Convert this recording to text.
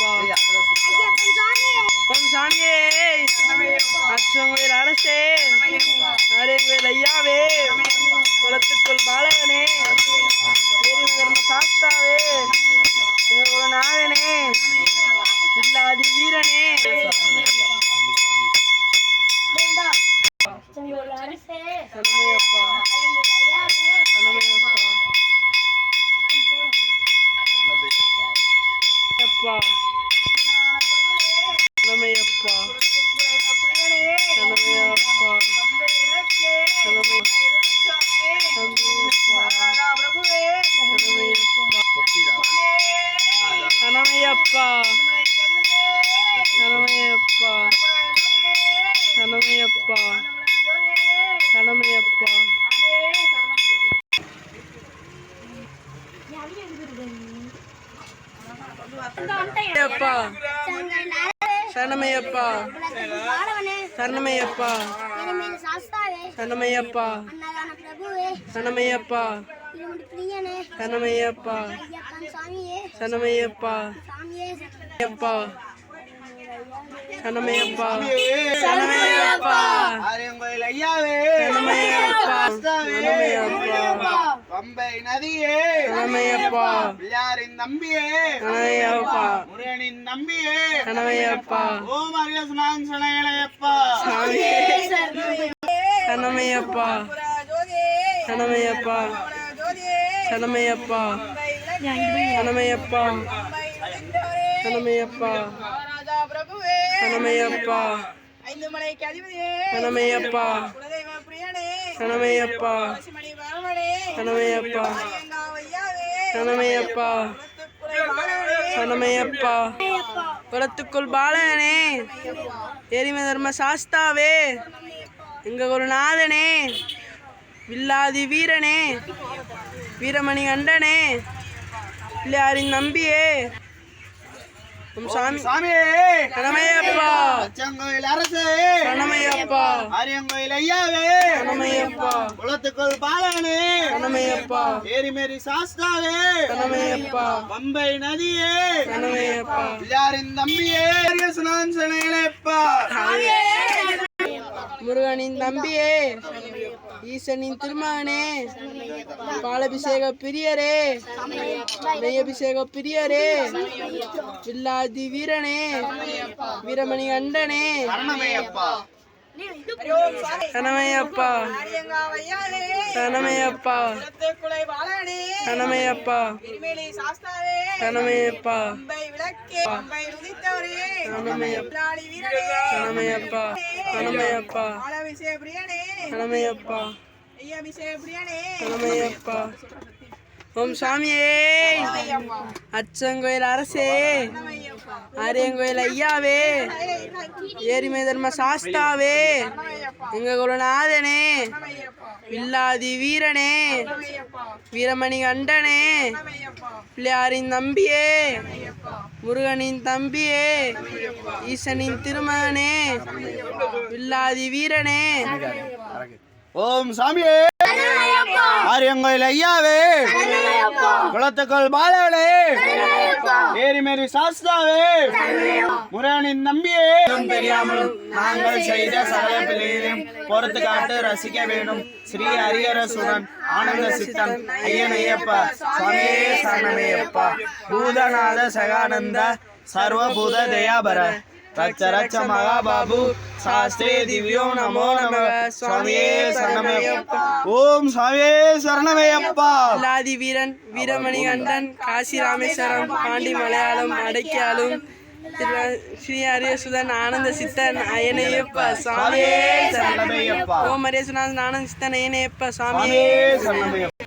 சரணமையப்பா ஓம் சாமியே அச்சங்கோயில் அரசே அப்பா சரணமையப்பா சரணமையப்பா சரணமையப்பா சரணமையப்பா சரணமையப்பா சரணமையப்பா அப்பா சரணமையப்பா சரணமையப்பா சரணமையப்பா சரணமையப்பா சரணமையப்பா சரணமையப்பா அப்பா சரணமையப்பா சரணமையப்பா சரணமையப்பா சரணமையப்பா பம்பை நதியே. சரணமையப்பா பிள்ளையாரின் நம்பியே சரணமையப்பா முருகனின் நம்பியே சரணமையப்பா ஓம் அரியசுனான் சனையலையப்பா சாமியே சரணமையப்பா சரணமையப்பா சரணமையப்பா சரணமையப்பா சரணமையப்பா சரணமையப்பா ஐந்து கணமையப்பா கணமையப்பா கணமையப்பா குளத்துக்குள் பாலகனே. எரிம தர்ம சாஸ்தாவே. எங்க குருநாதனே வில்லாதி வீரனே. வீரமணி கண்டனே பிள்ளையாரின் நம்பியே. உம் சாமி. சாமியே சரணமையப்பா அச்சங்கோயில் அரசே. சரணமையப்பா ஆரியங்கோயில் ஐயாவே. சரணமையப்பா குளத்துக்குள் பாலகனே சரணமையப்பா ஏரிமேரி சாஸ்தாவே. சரணமையப்பா பம்பை நதியே. சரணமையப்பா பிள்ளையாரின் தம்பியே? அரியசுனான் சனையலையப்பா முருகனின் தம்பியே ஈசனின் திருமகனே பாலபிஷேக பிரியரே நெய்யபிஷேக பிரியரே வில்லாதி வீரனே வீரமணி அண்டனே சரணமையப்பா கனமையப்பா. ஐயங்காவையாவே கனமையப்பா. குலை வாழவனே கனமையப்பா. திருமேலி ஓம் சாமியே அச்சங்கோயில் அரசே. ஐயப்பா ஆரியங்கோயில் ஐயாவே. ஏரிமை தர்ம சாஸ்தாவே. எங்க குருநாதனே ஐயப்பா வில்லாதி வீரனே. வீரமணி கண்டனே. பிள்ளையாரின் தம்பியே. முருகனின் தம்பியே. ஈசனின் திருமகனே. வில்லாதி வீரனே. ஓம் சாமியே ஆரியங்கோயில் ஐயாவே. குளத்துக்குள் பாலவனே ஏரிமேரி சாஸ்தாவே. முருகனின் நம்பியே. தெரியாமலும் நாங்கள் செய்த சகல பிள்ளைகளையும் பொறுத்து காட்டு ரசிக்க வேண்டும். ஸ்ரீ ஹரியரசுடன் ஆனந்த சித்தன் ஐயன் ஐயப்பா. சுவாமியே சரணமையப்பா. பூதநாத சகானந்த சர்வபூத தயாபர. ரச்ச மகாபாபு சாஸ்திரே திவ்யோ நமோ நம சுவாமியே சரணமையப்பா ஓம் சுவாமியே சரணமையப்பா வில்லாதி வீரன் வீரமணி கண்டன் காசி ராமேஸ்வரம் பாண்டி மலையாளம் அடைக்காலும் திரு- ஸ்ரீ அரியசுதன் ஆனந்த சித்தன் அயனையப்ப சுவாமியே சரணம் சரணமையப்பா ஓம் அரியசுநாதன் ஆனந்த சித்தன் அயனையப்ப சுவாமியே சரணமையப்பா